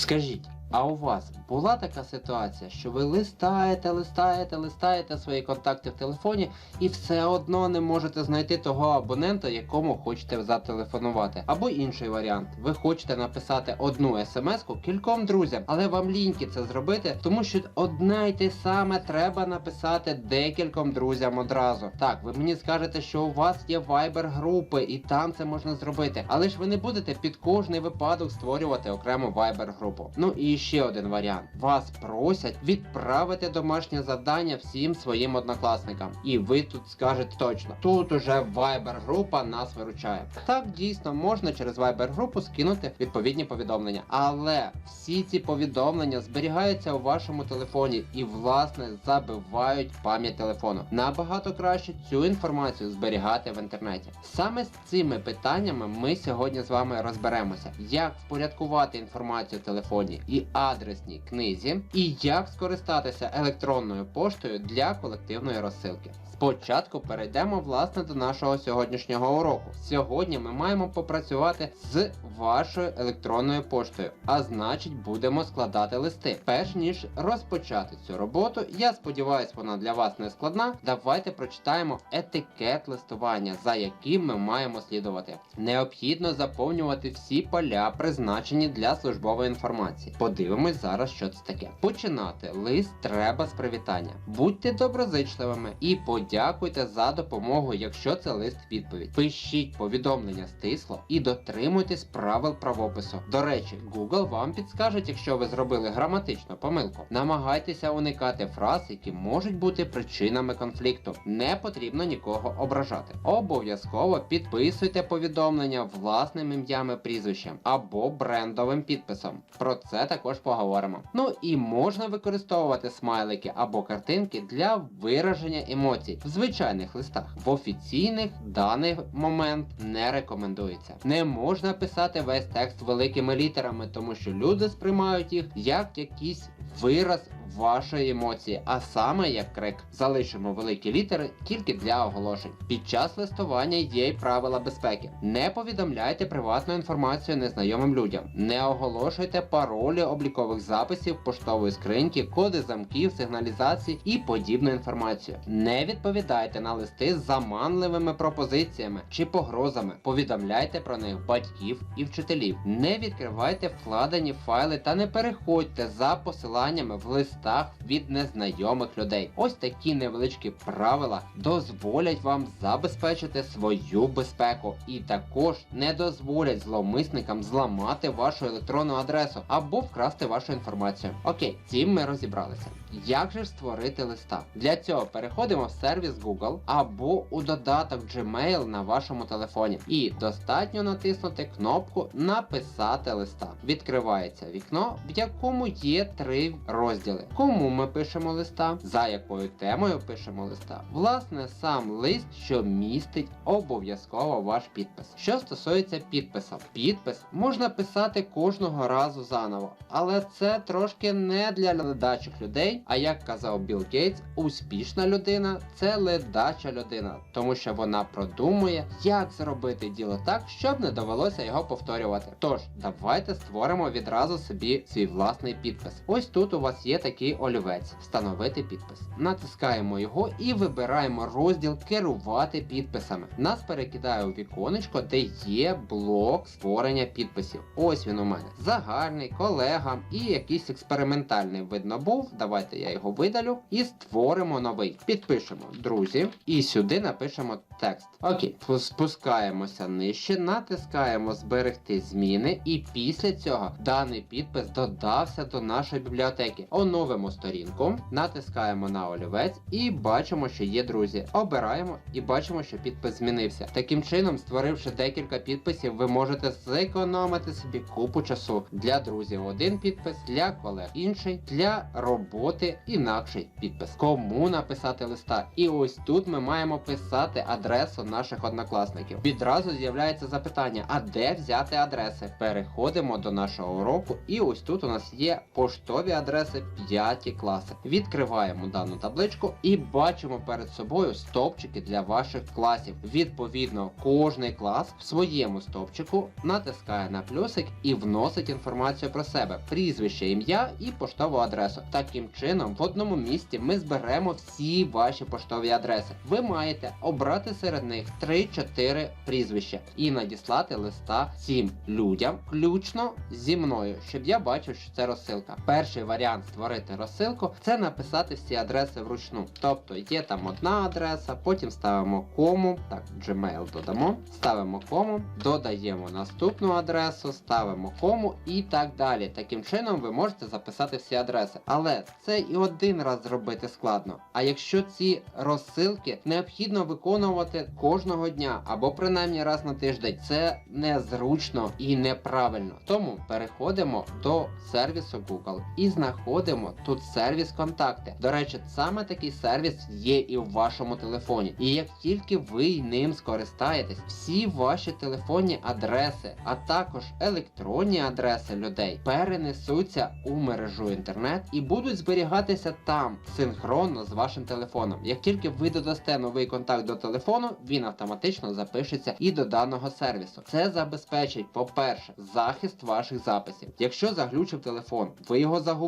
Скажіть, а у вас була така ситуація, що ви листаєте, листаєте, листаєте свої контакти в телефоні і все одно не можете знайти того абонента, якому хочете зателефонувати. Або інший варіант. Ви хочете написати одну смс-ку кільком друзям, але вам ліньки це зробити, тому що одне й те саме треба написати декільком друзям одразу. Так, ви мені скажете, що у вас є Viber групи, і там це можна зробити. Але ж ви не будете під кожний випадок створювати окрему Viber групу. Ну і ще один варіант. Вас просять відправити домашнє завдання всім своїм однокласникам. І ви тут скажете точно, тут уже Viber група нас виручає. Так дійсно можна через Viber групу скинути відповідні повідомлення. Але всі ці повідомлення зберігаються у вашому телефоні і власне забивають пам'ять телефону. Набагато краще цю інформацію зберігати в інтернеті. Саме з цими питаннями ми сьогодні з вами розберемося, як впорядкувати інформацію в телефоні і адресній книзі, і як скористатися електронною поштою для колективної розсилки. Спочатку перейдемо власне до нашого сьогоднішнього уроку. Сьогодні ми маємо попрацювати з вашою електронною поштою, а значить будемо складати листи. Перш ніж розпочати цю роботу, я сподіваюся, вона для вас не складна. Давайте прочитаємо етикет листування, за яким ми маємо слідувати. Необхідно заповнювати всі поля, призначені для службової інформації. Подивимось зараз, що це таке. Починати лист треба з привітання. Будьте доброзичливими і подякуйте за допомогу, якщо це лист відповідь. Пишіть повідомлення стисло і дотримуйтесь правил правопису. До речі, Google вам підскаже, якщо ви зробили граматичну помилку. Намагайтеся уникати фраз, які можуть бути причинами конфлікту. Не потрібно нікого ображати. Обов'язково підписуйте повідомлення власним ім'ям і прізвищем або брендовим підписом. Про це також поговоримо. Ну і можна використовувати смайлики або картинки для вираження емоцій в звичайних листах. В офіційних даний момент не рекомендується. Не можна писати весь текст великими літерами, тому що люди сприймають їх як якийсь вираз вашої емоції, а саме як крик. Залишимо великі літери тільки для оголошень. Під час листування є й правила безпеки. Не повідомляйте приватну інформацію незнайомим людям. Не оголошуйте паролі облікових записів, поштової скриньки, коди замків, сигналізації і подібну інформацію. Не відповідайте на листи з заманливими пропозиціями чи погрозами. Повідомляйте про них батьків і вчителів. Не відкривайте вкладені файли та не переходьте за посиланнями в листах від незнайомих людей. Ось такі невеличкі правила дозволять вам забезпечити свою безпеку і також не дозволять зловмисникам зламати вашу електронну адресу або вкрасти вашу інформацію. Окей, цим ми розібралися. Як же ж створити листа? Для цього переходимо в сервіс Google або у додаток Gmail на вашому телефоні. І достатньо натиснути кнопку Написати листа. Відкривається вікно, в якому є три розділи. Кому ми пишемо листа, за якою темою пишемо листа. Власне, сам лист, що містить обов'язково ваш підпис. Що стосується підпису, підпис можна писати кожного разу заново, але це трошки не для ледачих людей. А як казав Білл Гейтс, успішна людина це ледача людина, тому що вона продумує, як зробити діло так, щоб не довелося його повторювати. Тож, давайте створимо відразу собі свій власний підпис. Ось тут у вас є такий олівець встановити підпис. Натискаємо його і вибираємо розділ керувати підписами. Нас перекидає у віконечко, де є блок створення підписів. Ось він у мене. Загальний, колегам і якийсь експериментальний видно був. Давайте я його видалю і створимо новий. Підпишемо друзі, і сюди напишемо текст. Окей, спускаємося нижче, натискаємо зберегти зміни, і після цього даний підпис додався до нашої бібліотеки. Оновимо сторінку, натискаємо на олівець і бачимо, що є друзі. Обираємо і бачимо, що підпис змінився. Таким чином, створивши декілька підписів, ви можете зекономити собі купу часу для друзів. Один підпис, для колег інший, для роботи інакший підпис. Кому написати листа? І ось тут ми маємо писати адресу наших однокласників. Відразу з'являється запитання: а де взяти адреси? Переходимо до нашого уроку, і ось тут у нас є поштові поштові адреси 5 класи. Відкриваємо дану табличку і бачимо перед собою стовпчики для ваших класів. Відповідно, кожний клас в своєму стовпчику натискає на плюсик і вносить інформацію про себе, прізвище, ім'я і поштову адресу. Таким чином, в одному місці ми зберемо всі ваші поштові адреси. Ви маєте обрати серед них 3-4 прізвища і надіслати листа цим людям, включно зі мною, щоб я бачив, що це розсилка. Перший варіант створити розсилку це написати всі адреси вручну. Тобто є там одна адреса, потім ставимо кому, так, Gmail додамо, ставимо кому, додаємо наступну адресу, ставимо кому і так далі. Таким чином ви можете записати всі адреси. Але це і один раз зробити складно. А якщо ці розсилки необхідно виконувати кожного дня або принаймні раз на тиждень, це незручно і неправильно. Тому переходимо до сервісу Google і знаходимо тут сервіс контакти. До речі, саме такий сервіс є і в вашому телефоні. І як тільки ви ним скористаєтесь, всі ваші телефонні адреси, а також електронні адреси людей перенесуться у мережу інтернет і будуть зберігатися там синхронно з вашим телефоном. Як тільки ви додасте новий контакт до телефону, він автоматично запишеться і до даного сервісу. Це забезпечить, по-перше, захист ваших записів. Якщо заглючив телефон, ви його загубили,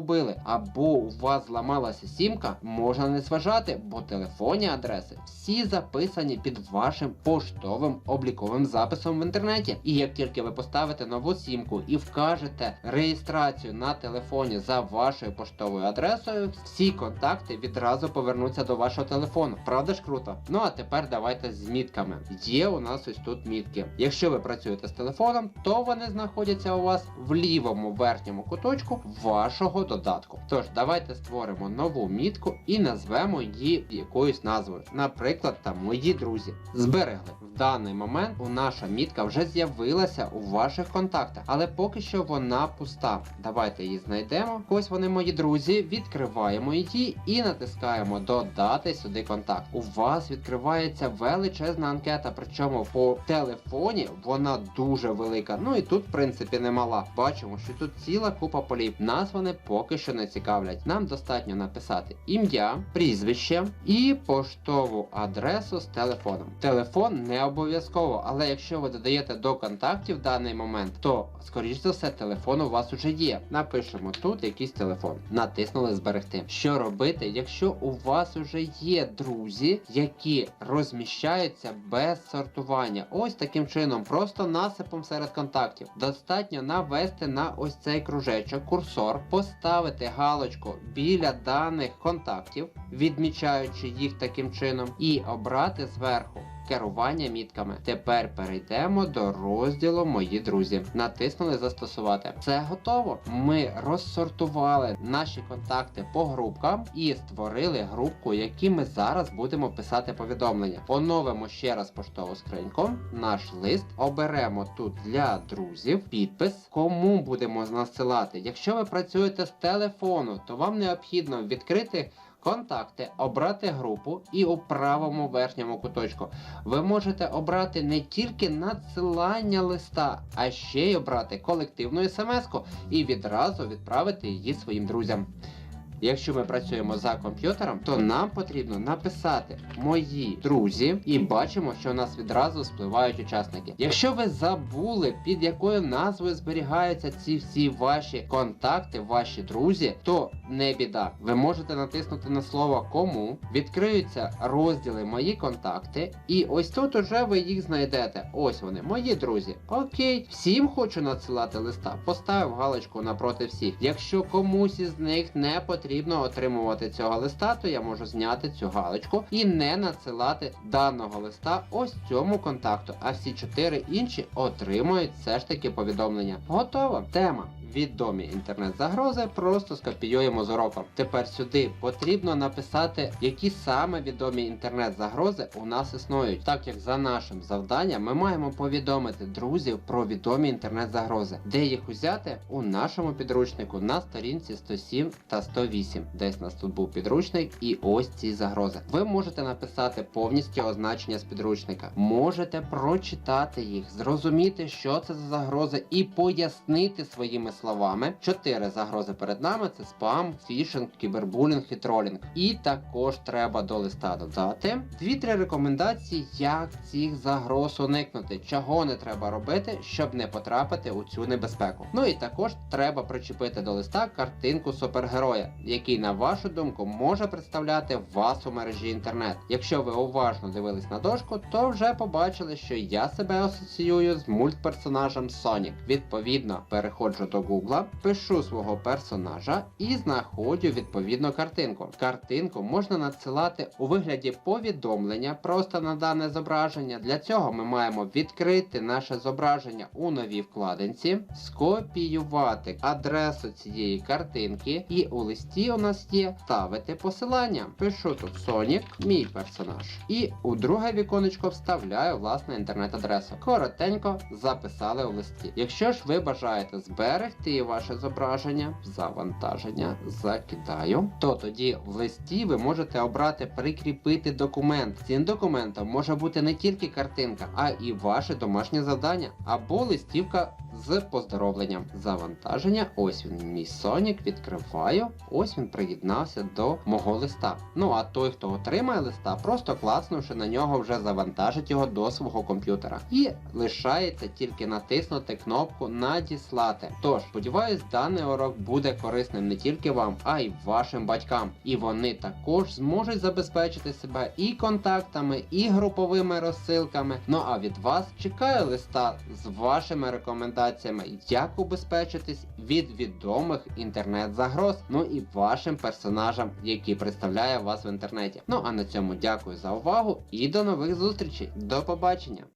або у вас зламалася сімка, можна не зважати, бо телефонні адреси всі записані під вашим поштовим обліковим записом в інтернеті. І як тільки ви поставите нову сімку і вкажете реєстрацію на телефоні за вашою поштовою адресою, всі контакти відразу повернуться до вашого телефону. Правда ж круто? Ну а тепер давайте з мітками. Є у нас ось тут мітки. Якщо ви працюєте з телефоном, то вони знаходяться у вас в лівому верхньому куточку вашого додатку. Тож давайте створимо нову мітку і назвемо її якоюсь назвою. Наприклад, там мої друзі. Зберегли. Даний момент у наша мітка вже з'явилася у ваших контактах, але поки що вона пуста. Давайте її знайдемо. Ось вони мої друзі. Відкриваємо її і натискаємо Додати сюди контакт. У вас відкривається величезна анкета, причому по телефоні вона дуже велика. Ну і тут, в принципі, немала. Бачимо, що тут ціла купа полів. Нас вони поки що не цікавлять. Нам достатньо написати ім'я, прізвище і поштову адресу з телефоном. Телефон не обов'язково, але якщо ви додаєте до контактів в даний момент, то скоріш за все телефон у вас уже є. Напишемо тут якийсь телефон. Натиснули зберегти. Що робити, якщо у вас уже є друзі, які розміщаються без сортування? Ось таким чином, просто насипом серед контактів. Достатньо навести на ось цей кружечок, курсор, поставити галочку біля даних контактів, відмічаючи їх таким чином, і обрати зверху. Керування мітками. Тепер перейдемо до розділу Мої друзі. Натиснули застосувати. Це готово. Ми розсортували наші контакти по групкам і створили групку, які ми зараз будемо писати повідомлення. Оновимо ще раз поштову скриньку, наш лист. Оберемо тут для друзів підпис, кому будемо насилати. Якщо ви працюєте з телефону, то вам необхідно відкрити. Контакти, обрати групу і у правому верхньому куточку ви можете обрати не тільки надсилання листа, а ще й обрати колективну смс-ку і відразу відправити її своїм друзям. Якщо ми працюємо за комп'ютером, то нам потрібно написати мої друзі, і бачимо, що у нас відразу спливають учасники. Якщо ви забули, під якою назвою зберігаються ці всі ваші контакти, ваші друзі, то не біда. Ви можете натиснути на слово кому, відкриються розділи Мої контакти, і ось тут уже ви їх знайдете. Ось вони, мої друзі. Окей, всім хочу надсилати листа. Поставив галочку напроти всіх. Якщо комусь із них не потрібно отримувати цього листа, то я можу зняти цю галочку і не надсилати даного листа ось цьому контакту. А всі чотири інші отримують все ж таки повідомлення. Готово. Тема. Відомі інтернет-загрози просто скопіюємо з уроком. Тепер сюди потрібно написати, які саме відомі інтернет-загрози у нас існують. Так як за нашим завданням ми маємо повідомити друзів про відомі інтернет-загрози, де їх узяти у нашому підручнику на сторінці 107 та 108. Десь у нас тут був підручник і ось ці загрози. Ви можете написати повністю означення з підручника, можете прочитати їх, зрозуміти, що це за загрози, і пояснити своїми словами. Чотири загрози перед нами це спам, фішинг, кібербулінг і тролінг. І також треба до листа додати дві-три рекомендації, як цих загроз уникнути, чого не треба робити, щоб не потрапити у цю небезпеку. Ну і також треба причепити до листа картинку супергероя, який, на вашу думку, може представляти вас у мережі інтернет. Якщо ви уважно дивились на дошку, то вже побачили, що я себе асоціюю з мультперсонажем Sonic. Відповідно, переходжу до Гугла, пишу свого персонажа і знаходжу відповідну картинку. Картинку можна надсилати у вигляді повідомлення просто на дане зображення. Для цього ми маємо відкрити наше зображення у новій вкладинці, скопіювати адресу цієї картинки, і у листі у нас є ставити посилання. Пишу тут Sonic, мій персонаж. І у друге віконечко вставляю власне інтернет-адресу. Коротенько записали у листі. Якщо ж ви бажаєте зберегти ваше зображення, завантаження, закидаю, то тоді в листі ви можете обрати прикріпити документ. Цим документом може бути не тільки картинка, а і ваше домашнє завдання або листівка з поздоровленням. Завантаження. Ось він, мій Сонік, відкриваю. Ось він приєднався до мого листа. Ну а той, хто отримає листа, просто класнувши на нього, вже завантажить його до свого комп'ютера. І лишається тільки натиснути кнопку Надіслати. Тож, сподіваюсь, даний урок буде корисним не тільки вам, а й вашим батькам. І вони також зможуть забезпечити себе і контактами, і груповими розсилками. Ну а від вас чекаю листа з вашими рекомендаціями, як убезпечитись від відомих інтернет-загроз, ну і вашим персонажам, які представляє вас в інтернеті. Ну а на цьому дякую за увагу і до нових зустрічей. До побачення!